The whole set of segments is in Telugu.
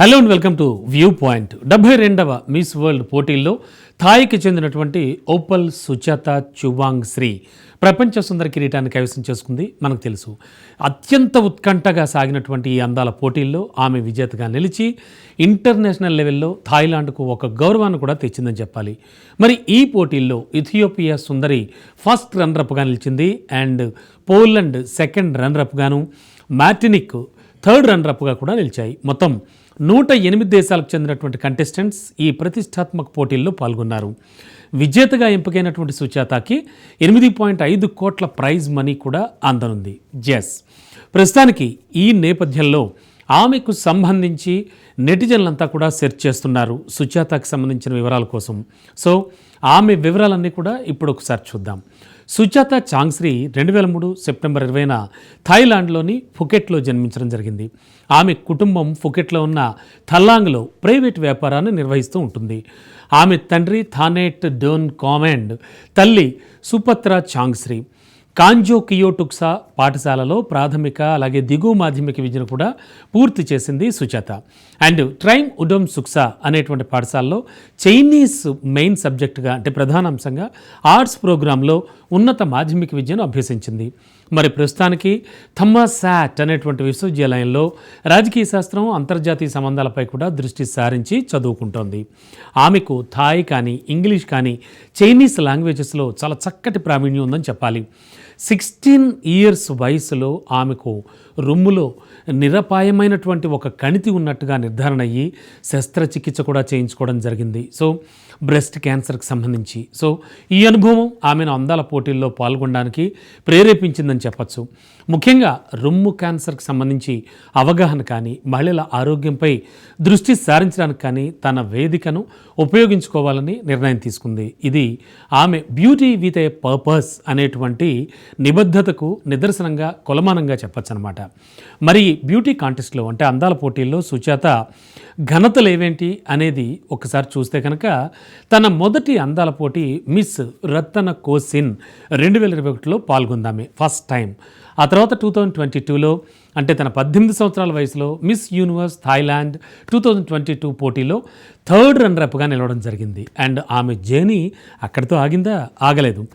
Hello and welcome to view point డెబ్బై రెండవ మిస్ వరల్డ్ పోటీల్లో థాయికి చెందినటువంటి ఓపల్ సుజాత చువాంగ్ శ్రీ ప్రపంచ సుందర కిరీటాన్ని కైవసం చేసుకుంది. మనకు తెలుసు. అత్యంత ఉత్కంఠగా సాగినటువంటి ఈ అందాల పోటీల్లో ఆమె విజేతగా నిలిచి ఇంటర్నేషనల్ లెవెల్లో థాయిలాండ్కు ఒక గౌరవాన్ని కూడా తెచ్చిందని చెప్పాలి. మరి ఈ పోటీల్లో ఇథియోపియా సుందరి ఫస్ట్ రన్నరప్గా నిలిచింది. అండ్ పోలండ్ సెకండ్ రన్నరప్గాను మ్యాటినిక్ థర్డ్ రన్నరప్గా కూడా నిలిచాయి. మొత్తం నూట ఎనిమిది దేశాలకు చెందినటువంటి కంటెస్టెంట్స్ ఈ ప్రతిష్టాత్మక పోటీల్లో పాల్గొన్నారు. విజేతగా ఎంపికైనటువంటి సుచాతకి ఎనిమిది పాయింట్ ఐదు కోట్ల ప్రైజ్ మనీ కూడా అందనుంది. జెస్. ప్రస్తుతానికి ఈ నేపథ్యంలో ఆమెకు సంబంధించి నెటిజన్లంతా కూడా సెర్చ్ చేస్తున్నారు. సుజాతకు సంబంధించిన వివరాల కోసం. సో ఆమె వివరాలన్నీ కూడా ఇప్పుడు ఒకసారి చూద్దాం. సుజాత చాంగ్శ్రీ రెండు వేల మూడు సెప్టెంబర్ ఇరవైన థాయిలాండ్లోని ఫుకెట్లో జన్మించడం జరిగింది. ఆమె కుటుంబం ఫుకెట్లో ఉన్న థల్లాంగ్లో ప్రైవేట్ వ్యాపారాన్ని నిర్వహిస్తూ ఉంటుంది. ఆమె తండ్రి థానేట్ డోన్ కామెండ్ తల్లి సుపత్ర చాంగ్శ్రీ కాంజో కియోటుక్సా పాఠశాలలో ప్రాథమిక అలాగే దిగువ మాధ్యమిక విద్యను కూడా పూర్తి చేసింది సుచేత అండ్ ట్రైమ్ ఉడమ్ సుక్సా అనేటువంటి పాఠశాలలో చైనీస్ మెయిన్ సబ్జెక్టుగా అంటే ప్రధాన అంశంగా ఆర్ట్స్ ప్రోగ్రాంలో ఉన్నత మాధ్యమిక విద్యను అభ్యసించింది. మరి ప్రస్తుతానికి థమ్మాసాట్ అనేటువంటి విశ్వవిద్యాలయంలో రాజకీయ శాస్త్రం అంతర్జాతీయ సంబంధాలపై కూడా దృష్టి సారించి చదువుకుంటోంది. ఆమెకు థాయ్ కానీ ఇంగ్లీష్ కానీ చైనీస్ లాంగ్వేజెస్లో చాలా చక్కటి ప్రావీణ్యం ఉందని చెప్పాలి. సిక్స్టీన్ ఇయర్స్ వయసులో ఆమెకు రొమ్ములో నిరపాయమైనటువంటి ఒక కణితి ఉన్నట్టుగా నిర్ధారణ అయ్యి శస్త్రచికిత్స కూడా చేయించుకోవడం జరిగింది. సో బ్రెస్ట్ క్యాన్సర్కి సంబంధించి. సో ఈ అనుభవం ఆమెను అందాల పోటీల్లో పాల్గొనడానికి ప్రేరేపించిందని చెప్పచ్చు. ముఖ్యంగా రొమ్ము క్యాన్సర్కి సంబంధించి అవగాహన కానీ మహిళల ఆరోగ్యంపై దృష్టి సారించడానికి కానీ తన వేదికను ఉపయోగించుకోవాలని నిర్ణయం తీసుకుంది. ఇది ఆమె బ్యూటీ విత్ ఏ పర్పస్ అనేటువంటి నిబద్ధతకు నిదర్శనంగా కొలమానంగా చెప్పచ్చనమాట మరి బ్యూటీ కాంటెస్ట్లో అంటే అందాల పోటీల్లో సుచేత ఘనతలు ఏవేంటి అనేది ఒకసారి చూస్తే కనుక తన మొదటి అందాల పోటీ మిస్ రత్తన కోసిన్ రెండు వేల ఇరవై ఒకటిలో పాల్గొందామే ఫస్ట్ టైం. ఆ తర్వాత టూ థౌజండ్ ట్వంటీ టూలో అంటే తన పద్దెనిమిది సంవత్సరాల వయసులో Miss Universe Thailand two thousand twenty two పోటీలో థర్డ్ రన్నరప్గా నిలవడం జరిగింది. అండ్ ఆమె జర్నీ అక్కడితో ఆగిందా? ఆగలేదు.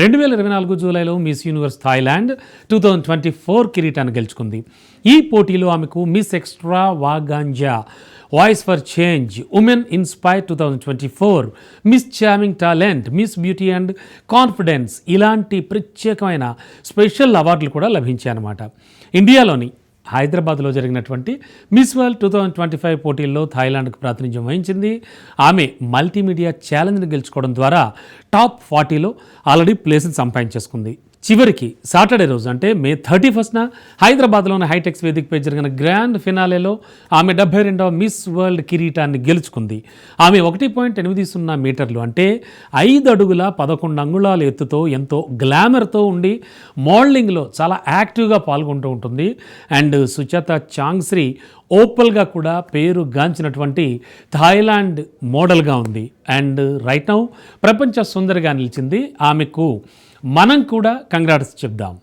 రెండు వేల ఇరవై నాలుగు జూలైలో Miss Universe Thailand two thousand twenty four కిరీటాన్ని గెలుచుకుంది. ఈ పోటీలో ఆమెకు Miss extravaganza voice for change women inspire two thousand twenty four Miss charming talent Miss beauty and confidence ఇలాంటి ప్రత్యేకమైన స్పెషల్ అవార్డులు కూడా లభించాయన్నమాట. ఇండియాలోని హైదరాబాద్లో జరిగినటువంటి Miss World two thousand twenty five పోటీల్లో థాయిలాండ్కు ప్రాతినిధ్యం వహించింది. ఆమె మల్టీమీడియా ఛాలెంజ్ని గెలుచుకోవడం ద్వారా టాప్ ఫార్టీలో ఆల్రెడీ ప్లేస్ని సంపాదించేసుకుంది. చివరికి సాటర్డే రోజు అంటే మే థర్టీ ఫస్ట్న హైదరాబాద్లోని హైటెక్స్ వేదికపై జరిగిన గ్రాండ్ ఫినాలేలో ఆమె డెబ్బై రెండవ మిస్ వరల్డ్ కిరీటాన్ని గెలుచుకుంది. ఆమె ఒకటి పాయింట్ ఎనిమిది సున్నా మీటర్లు అంటే ఐదు అడుగుల పదకొండు అంగుళాల ఎత్తుతో ఎంతో గ్లామర్తో ఉండి మోడలింగ్లో చాలా యాక్టివ్గా పాల్గొంటూ ఉంటుంది. అండ్ సుచేత చాంగ్శ్రీ ఓపల్గా కూడా పేరు గాంచినటువంటి థాయిలాండ్ మోడల్గా ఉంది. అండ్ రైట్ నౌ ప్రపంచ సుందరిగా నిలిచింది ఆమెకు మనం కూడా కంగ్రాట్స్ చెప్దాం.